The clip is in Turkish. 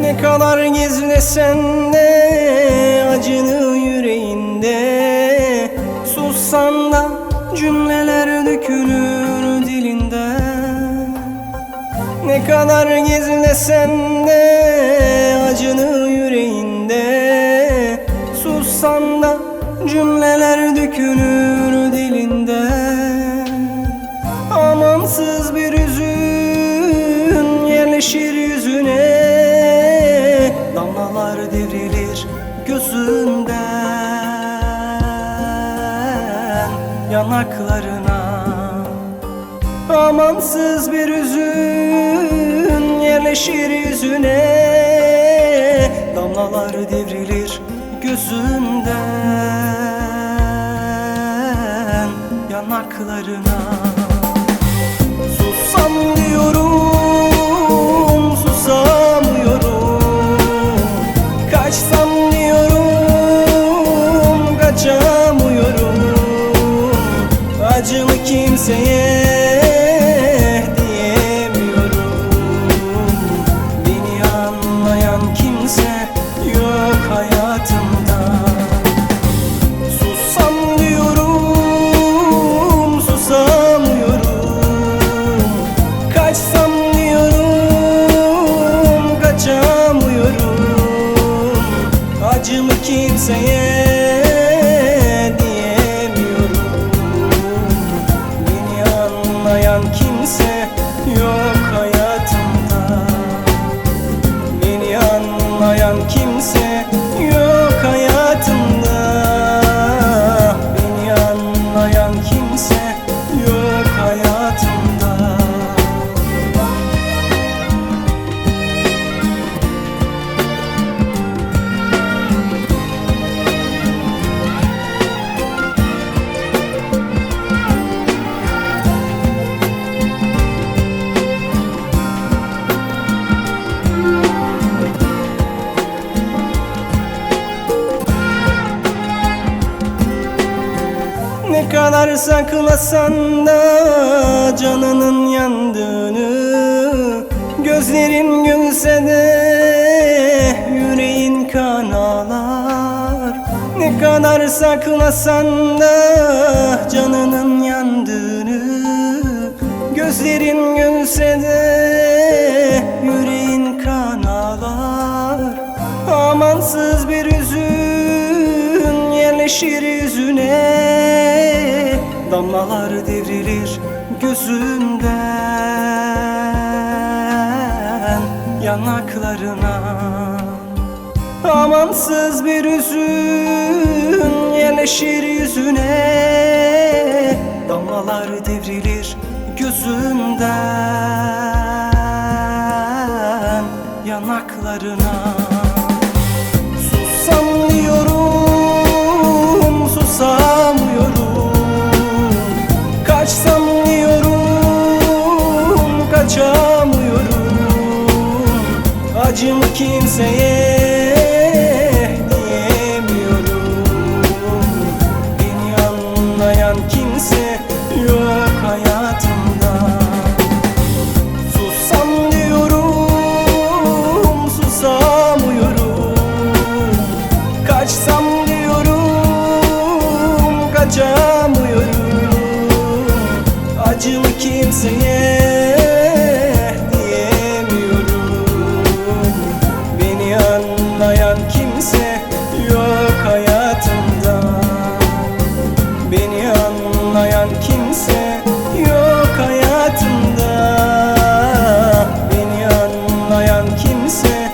Ne kadar gizlesen de acını yüreğinde. Sussan da cümleler dökülür dilinde. Ne kadar gizlesen de acını yüreğinde. Sussan da cümleler dökülür yanaklarına. Amansız bir üzün yerleşir yüzüne. Damlalar devrilir gözünden yanaklarına. Sussam diyorum, kimseye kadar saklasan da canının yandığını. Gözlerin gülse de yüreğin kan ağlar. Ne kadar saklasan da canının yandığını. Gözlerin gülse de yüreğin kan ağlar. Amansız bir üzün yerleşir yüzüne Damlalar devrilir gözünden yanaklarına. Amansız bir üzün yerleşir yüzüne. Damlalar devrilir gözünden yanaklarına Acımı kimseye diyemiyorum. Beni anlayan kimse yok hayatımda. Sussam diyorum, susamıyorum Kaçsam diyorum, kaçamıyorum. Acımı kimseye sunset